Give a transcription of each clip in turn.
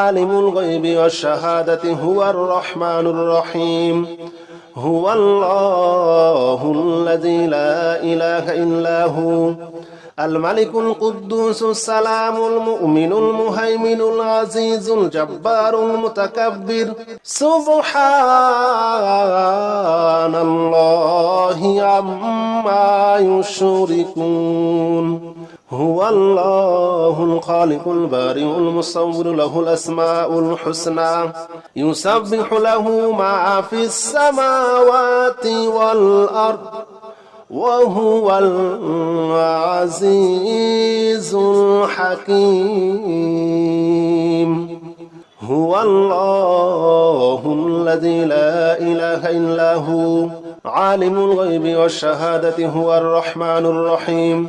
عالم الغيب والشهادة هو الرحمن الرحيم هو الله الذي لا إله إلا هو الملك القدوس السلام المؤمن المهيمن العزيز الجبار المتكبر سبحان الله عما يشركون هو الله الخالق البارئ المصور له الأسماء الحسنى يسبح له ما في السماوات والأرض وهو العزيز الحكيم. هو الله الذي لا إله إلا هو عالم الغيب والشهادة هو الرحمن الرحيم.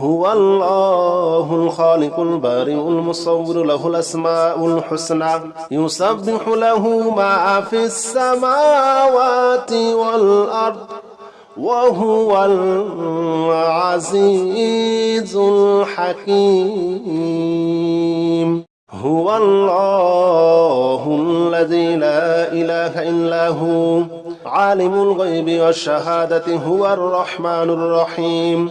هو الله الخالق البارئ المصور له الأسماء الحسنى. يسبح له ما في السماوات والأرض وهو العزيز الحكيم. هو الله الذي لا إله إلا هو عالم الغيب والشهادة هو الرحمن الرحيم.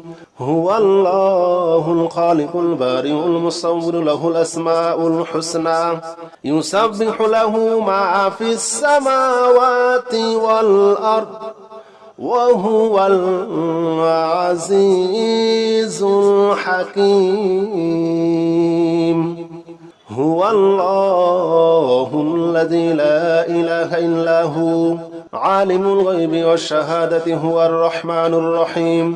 هو الله الخالق البارئ المصور له الأسماء الحسنى. يسبح له ما في السماوات والأرض وهو العزيز الحكيم. هو الله الذي لا إله إلا هو عالم الغيب والشهادة هو الرحمن الرحيم.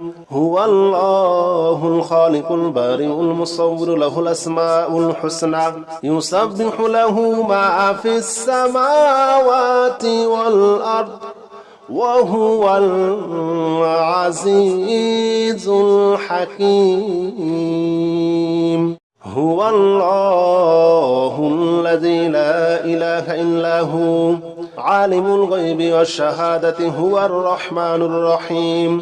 هو الله الخالق البارئ المصور له الأسماء الحسنى يسبح له ما في السماوات والأرض وهو العزيز الحكيم. هو الله الذي لا إله إلا هو عالم الغيب والشهادة هو الرحمن الرحيم.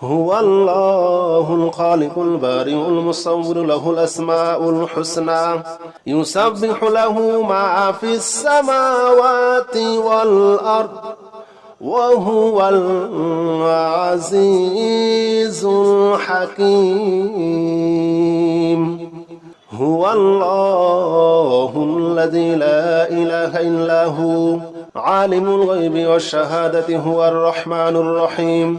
هو الله الخالق البارئ المصور له الأسماء الحسنى. يسبح له ما في السماوات والأرض وهو العزيز الحكيم. هو الله الذي لا إله إلا هو عالم الغيب والشهادة هو الرحمن الرحيم.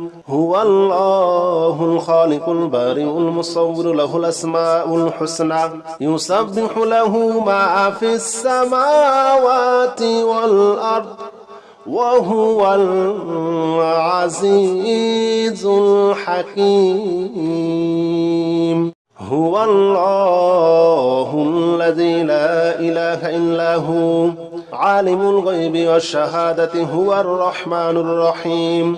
هو الله الخالق البارئ المصور له الأسماء الحسنى يسبح له ما في السماوات والأرض وهو العزيز الحكيم. هو الله الذي لا إله إلا هو عالم الغيب والشهادة هو الرحمن الرحيم.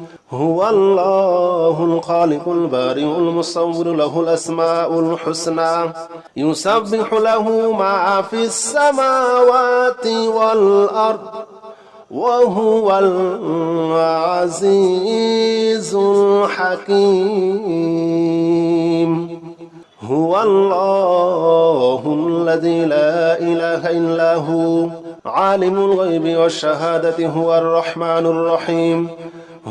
هو الله الخالق البارئ المصور له الأسماء الحسنى يسبح له ما في السماوات والأرض وهو العزيز الحكيم. هو الله الذي لا إله إلا هو عالم الغيب والشهادة هو الرحمن الرحيم.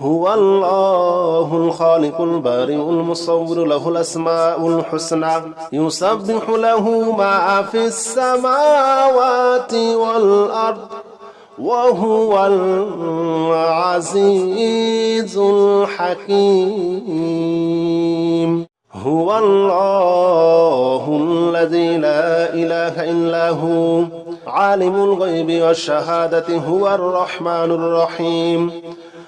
هو الله الخالق البارئ المصور له الأسماء الحسنى يسبح له ما في السماوات والأرض وهو العزيز الحكيم. هو الله الذي لا إله إلا هو عالم الغيب والشهادة هو الرحمن الرحيم.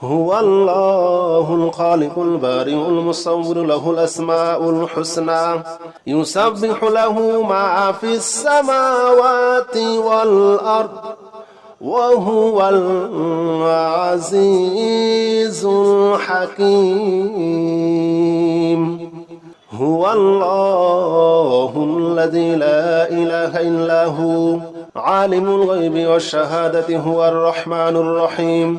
هو الله الخالق البارئ المصور له الأسماء الحسنى. يسبح له ما في السماوات والأرض وهو العزيز الحكيم. هو الله الذي لا إله إلا هو عالم الغيب والشهادة هو الرحمن الرحيم.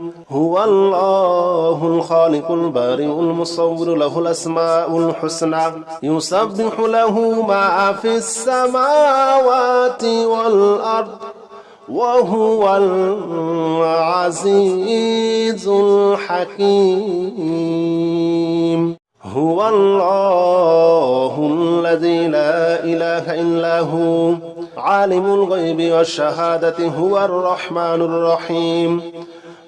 هو الله الخالق البارئ المصور له الأسماء الحسنى يسبح له ما في السماوات والأرض وهو العزيز الحكيم. هو الله الذي لا إله إلا هو عالم الغيب والشهادة هو الرحمن الرحيم.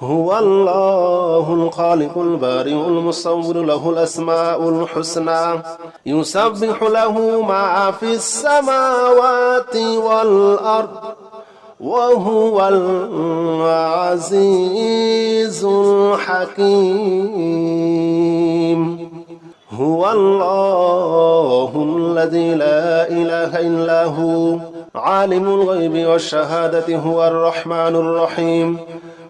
هو الله الخالق البارئ المصور له الأسماء الحسنى. يسبح له ما في السماوات والأرض وهو العزيز الحكيم. هو الله الذي لا إله إلا هو عالم الغيب والشهادة هو الرحمن الرحيم.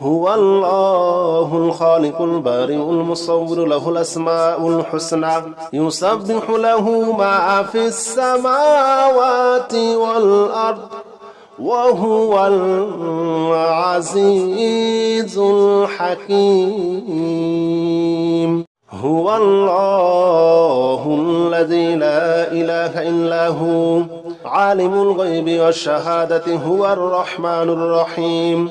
هو الله الخالق البارئ المصور له الأسماء الحسنى يسبح له ما في السماوات والأرض وهو العزيز الحكيم. هو الله الذي لا إله إلا هو عالم الغيب والشهادة هو الرحمن الرحيم.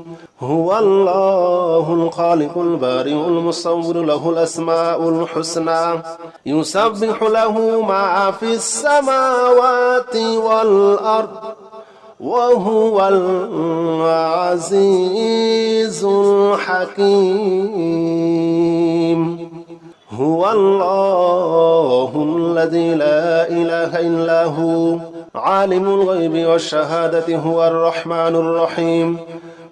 هو الله الخالق البارئ المصور له الأسماء الحسنى يسبح له ما في السماوات والأرض وهو العزيز الحكيم. هو الله الذي لا إله إلا هو عالم الغيب والشهادة هو الرحمن الرحيم.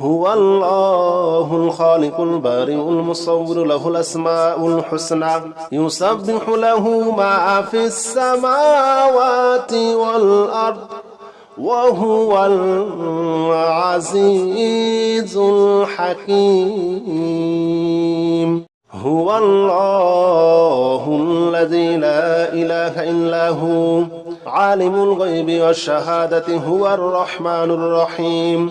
هو الله الخالق البارئ المصور له الأسماء الحسنى يسبح له ما في السماوات والأرض وهو العزيز الحكيم. هو الله الذي لا إله إلا هو عالم الغيب والشهادة هو الرحمن الرحيم.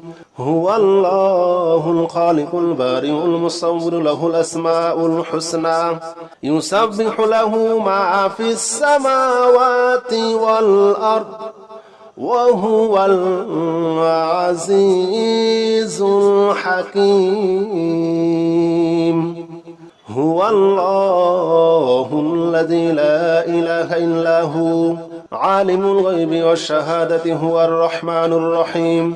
هو الله الخالق البارئ المصور له الأسماء الحسنى. يسبح له ما في السماوات والأرض وهو العزيز الحكيم. هو الله الذي لا إله إلا هو عالم الغيب والشهادة هو الرحمن الرحيم.